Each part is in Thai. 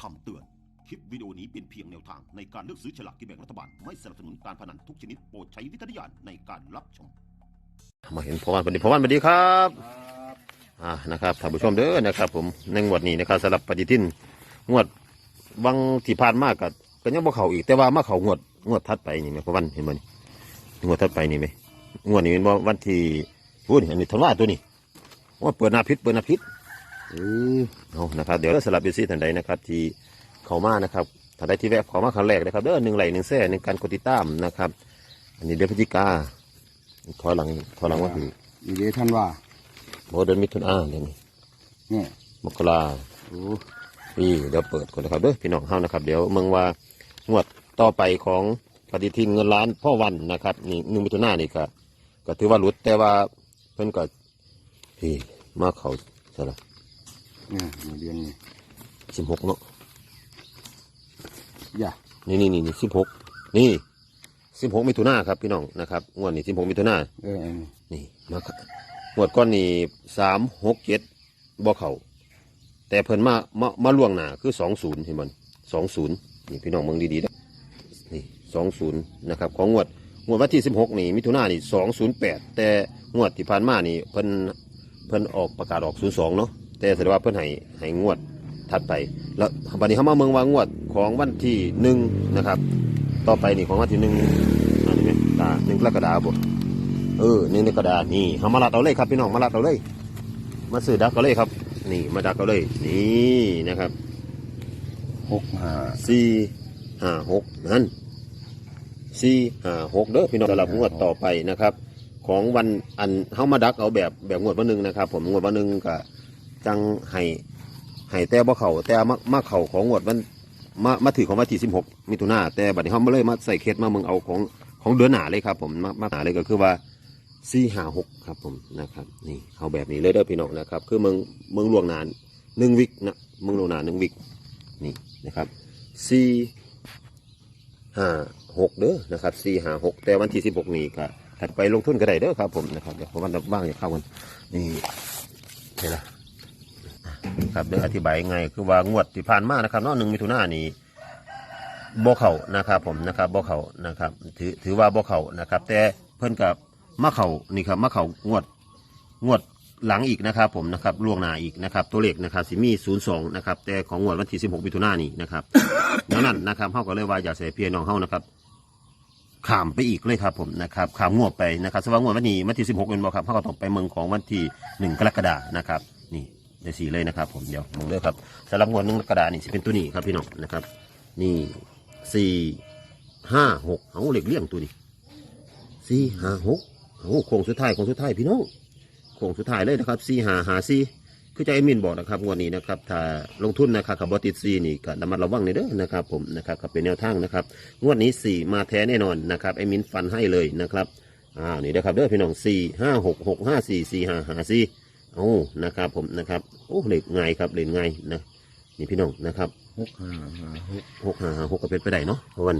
คำเตือน คลิปวิดีโอนี้เป็นเพียงแนวทางในการเลือกซื้อฉลากกินแบ่งรัฐบาล ไม่สนับสนุนการพนันทุกชนิดโปรดใช้วิจารณญาณในการรับชม มาเห็นพอวันพอดีพอวันสวัสดีครับอ่านะครับท่านผู้ชมเด้อนะครับ ผมในงวดนี้นะครับสำหรับปฏิทินงวดวังที่ผ่านมากกับก็ยังบ่เข้าอีกแต่ว่ามาเข้างวดงวดถัดไปนี่ไหมพอวันเห็นบ่นี่งวดถัดไปนี่ไหมงวดนี้เป็นวันที่พูดอันนี้ธันวาตัวนี้ว่าเปิดหนาพิษเปิดหนาพิษ ออเอานะครับ เดี๋ยวสำหรับยูซี่ท่านใดนะครับ ที่เข้ามานะครับท่านใดที่แวะเข้ามาครั้งแรกนะครับเด้อหนึ่งไหลค์หนึ่งแซ่หนึ่งการกดติดตามนะครับ อันนี้เดือนพฤศจิกาถอยหลังถอยหลังว่าคืออีเดท่านว่าโมเดิร์นมิถุนาเนี่ยนี่เนี่ยมกราโอ้ปีเดี๋ยวเปิดก่อนนะครับเด้อพี่น้องเฮานะครับ เดี๋ยวเมืองว่างวดต่อไปของปฏิทินเงินล้านพ่อวันนะครับนี่หนึ่งมิถุนานี่ก็ก็ถือว่าหลุดแต่ว่าเพิ่นก็พี่มาเขาใช่ละ เนี่ยมาเรียนนี่สิบหกเนาะอย่านี่นี่นี่สิบหกนี่สิบหกมิถุนาครับพี่น้องนะครับงวดนี้สิบหกมิถุนาเอออันนี้นี่มาครับงวดก้อนนี่สามหกเจ็ดบ่เขาแต่เพิ่นมามามาล่วงหน้าคือสองศูนย์เห็นบ่สองศูนย์นี่พี่น้องเมืองดีๆนะนี่สองศูนย์นะครับของงวดงวดวันที่สิบหกนี่มิถุนายนนี่สองศูนย์แปดแต่งวดที่ผ่านมานี่เพิ่นเพิ่นออกประกาศออกศูนย์สองเนาะ แต่แสดงว่าเพิ่นให้ให้งวดถัดไป แล้วบัดนี้เขามาเมืองวางงวดของวันที่หนึ่งนะครับ ต่อไปนี่ของวันที่หนึ่งอันนี้ไหมตาหนึ่งกรกฎาคมเออหนึ่งในกระดาษนี่เขามาลัดเอาเลยครับพี่น้องมาลัดเอาเลย มาซื้อดักเอาเลยครับ นี่มาดักเอาเลย นี่นะครับหกห้าสี่ห้าหกนั่นสี่ห้าหกเด้อพี่น้องสำหรับงวดต่อไปนะครับ ของวันอันเขามาดักเอาแบบแบบงวดวันหนึ่งนะครับ ผมงวดวันหนึ่งก็ จังให้ให้แต่บ่เข่าแต่มามาเข่าของงวดวันมามาถือของวันที่สิบหกมิถุนาแต่บัดนี้เขามาเลยมาใส่เคสมาเมืองเอาของของเดือนหนาเลยครับ ผมมามาหาเลยก็คือว่าสี่ห้าหกครับผมนะครับนี่เอาแบบนี้เลยเด้อพี่น้องนะครับ คือเมืองเมืองหลวงนานหนึ่งวิกนะเมืองหลวงนานหนึ่งวิกนี่นะครับสี่ห้าหกเด้อนะครับสี่ห้าหกแต่วันที่สิบหกนี่ก็ถัดไปลงทุนก็ได้เด้อครับผมนะครับเดี๋ยวผมวันบ้างอย่าเข้ากันนี่เห็นละ ครับเดี๋ยวอธิบายไงายคือว่างวดที่ผ่านมานะครับเนาะหนึ่งมิถุนายนนี่บ่เขานะครับผมนะครับบ่เขานะครับถือถือว่าบ่เขานะครับ แต่เพิ่นกับมาเขานี่ครับมาเขางวดงวดหลังอีกนะครับผมนะครับล่วงหน้าอีกนะครับ ตัวเลขนะครับสิมีศูนย์สองนะครับแต่ของงวดวันที่สิบหกมิถุนายนนี่นะครับดังนั้นนะครับเฮาก็เลยว่าอยากเสียเพียน้องเฮานะครับข้ามไปอีกเลยครับผมนะครับข้ามงวดไปนะครับสว่างวดวันนี้วันที่สิบหกเป็นบ่ครับเฮาก็ต้องไปเมืองของวันที่หนึ่งกรกฎานะครับนี่ ได้สีเลยนะครับ ผมเดี๋ยวมองเลยครับสำหรับงวดหนึ่งกรกฎานี่สิเป็นตัวนี้ครับพี่น้องนะครับ นี่สี่ห้าหกเอาเหล็กเลี่ยงตัวนี้สี่ห้าหกเอาโค้งสุดท้ายโค้งสุดท้ายพี่น้องโค้งสุดท้ายเลยนะครับสี่ห้าหาสี่คือใจเอมินบอกนะครับงวดนี้นะครับถ้าลงทุนนะครับกับบอติดซีนี่ก็ระมัดระวังในอยเด้อนะครับ ผมนะครับก็เป็นแนวทางนะครับงวดนี้สี่มาแท้แน่นอนนะครับไอมินฟันให้เลยนะครับอ้าวนี่นะครับเด้อพี่น้องสี่ห้าหกหกห้าสี่สี่ห้าหาสี่ เอานะครับ ผมนะครับโอ้เหล็กง่ายครับเหล็กง่ายนะนี่พี่น้องนะครับหกห้าห้าหกหกห้าห้าหกก็เป็นไปได้เนาะเพราะวัน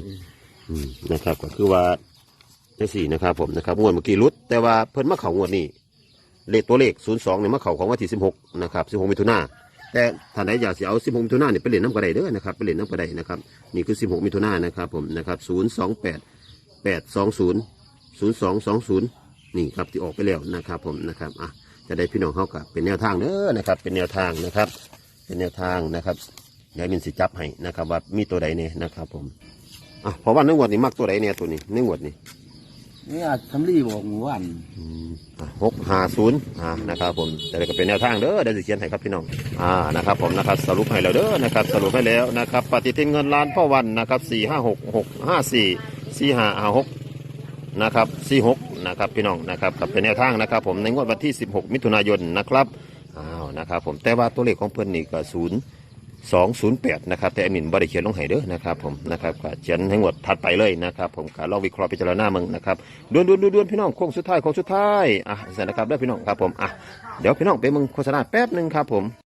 อืมนะครับ ก็คือว่าได้สี่นะครับ ผมนะครับงวดเมื่อกี้รุด แต่ว่าเพิ่นมาเข่างวดนี้เลขตัวเลขศูนย์สองเนี่ยมาเข่าของวันที่สิบหกนะครับสิบหกมิถุนาแต่ท่านใดอยากจะเอาสิบหกมิถุนาเนี่ยไปเล่นน้ำกระไดเด้อนะครับไปเล่นน้ำกระไดนะครับนี่คือสิบหกมิถุนานะครับผมนะครับศูนย์สองแปดแปดสองศูนย์ศูนย์สองสองศูนย์นี่ครับที่ออกไปแล้วนะครับผมนะครับอะ จะได้พี่น้องเขากับเป็นแนวทางเด้อนะครับ เป็นแนวทางนะครับ เป็นแนวทางนะครับเดี๋ยวมินสิจับให้นะครับ ว่ามีตัวใดเนี่ยนะครับ ผมอะเพราะว่าในงวดนี้มักตัวใดเนี่ยตัวนี้ในงวดนี้เนี่ยทำรีบอกหมู่บ้านหกห้าศูนย์อ่านะครับผมแต่ก็เป็นแนวทางเด้อเดี๋ยวจะเขียนให้ครับพี่น้องอ่านะครับ ผมนะครับสรุปให้แล้วเด้อนะครับ สรุปให้แล้วนะครับ ปฏิทินเงินล้านพ่อวันนะครับสี่ห้าหกหกห้าสี่สี่ห้าห้าหก นะครับสี่หกนะครับพี่น้องนะครับกับเป็นแนวทางนะครับผมในงวดวันที่สิบหกมิถุนายนนะครับอ้าวนะครับผมแต่ว่าตัวเลขของเพื่อนนี่ก็ศูนย์สองศูนย์แปดนะครับแต่แอดมินบริเขียนลงให้เด้อนะครับผมนะครับก็เขียนให้หมดถัดไปเลยนะครับผมก็ลองวิเคราะห์พิจารณามึงนะครับด่วนด่วนดวนดวนพี่น้องโค้งสุดท้ายโค้งสุดท้ายอะเสร็จนะครับเด้อพี่น้องครับผมอะเดี๋ยวพี่น้องไปมึงโฆษณาแป๊บหนึ่งครับผม